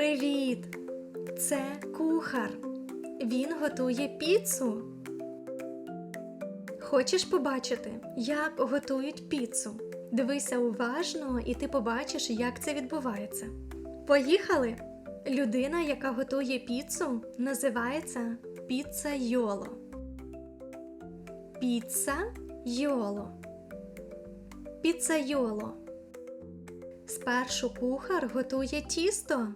Привіт! Це кухар. Він готує піцу. Хочеш побачити, як готують піцу? Дивися уважно, і ти побачиш, як це відбувається. Поїхали! Людина, яка готує піцу, називається піцайоло. Піца йоло. Піцайоло. Спершу кухар готує тісто.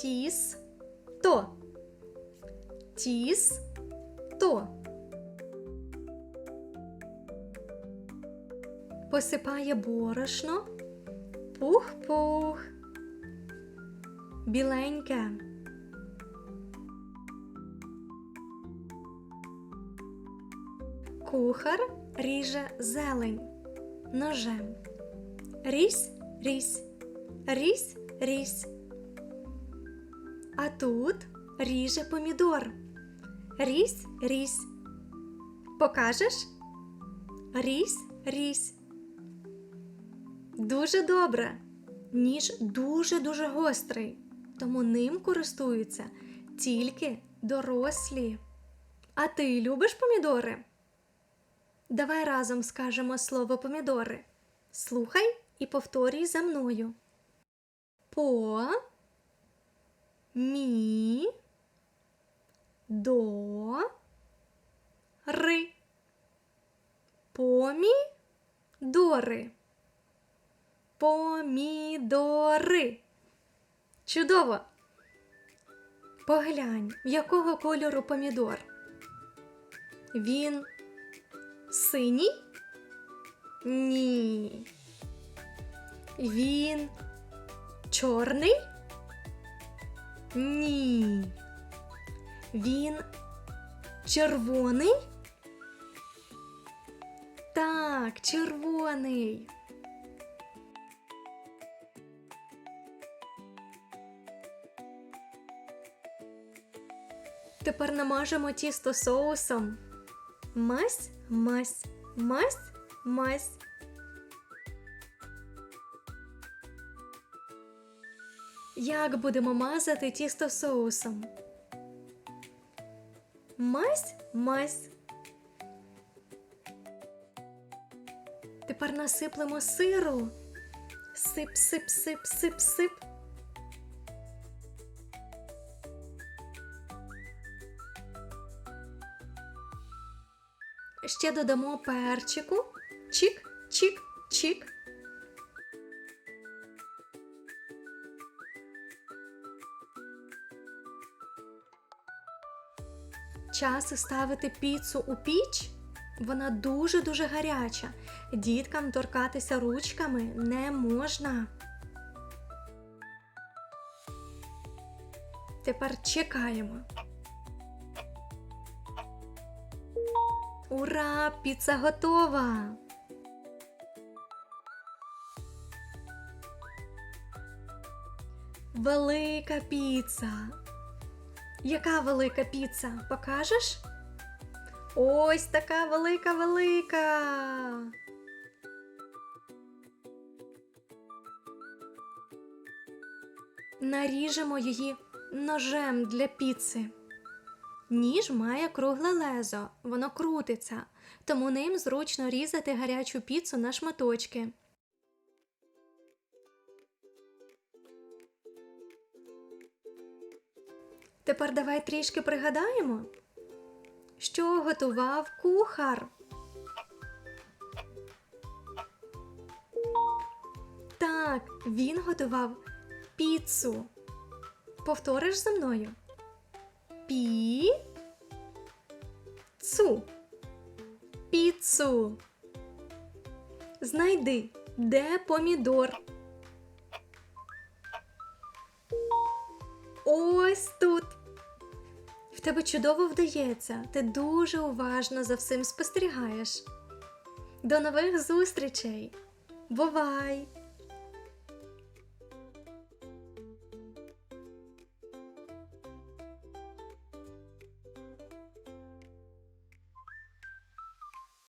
Тіс то. Тіс то. Посипає борошно. Пух-пух. Біленьке. Кухар ріже зелень ножем. Різь, різь, різь, різь. А тут ріже помідор. Різь, різь. Покажеш? Різь, різь. Дуже добре. Ніж дуже-дуже гострий, тому ним користуються тільки дорослі. А ти любиш помідори? Давай разом скажемо слово помідори. Слухай і повторюй за мною. По мі до ри. Помідори. Помідори. Чудово. Поглянь, якого кольору помідор. Він синій? Ні. Він чорний? Ні. Він червоний? Так, червоний. Тепер намажемо тісто соусом. Мась, мась, мась, мась. Як будемо мазати тісто соусом? Мась, мась. Тепер насиплемо сиру. Сип, сип, сип, сип, сип. Ще додамо перчику. Чік, чік, чік. Час ставити піцу у піч. Вона дуже-дуже гаряча. Діткам торкатися ручками не можна. Тепер чекаємо. Ура! Піца готова! Велика піца. Яка велика піца? Покажеш? Ось така велика велика. Наріжемо її ножем для піци. Ніж має кругле лезо, воно крутиться, тому ним зручно різати гарячу піцу на шматочки. Тепер давай трішки пригадаємо, що готував кухар. Так, він готував піцу. Повториш за мною. Пі. Цу. Піцу. Знайди, де помідор. Чудово вдається. Ти дуже уважно за всім спостерігаєш. До нових зустрічей. Бувай!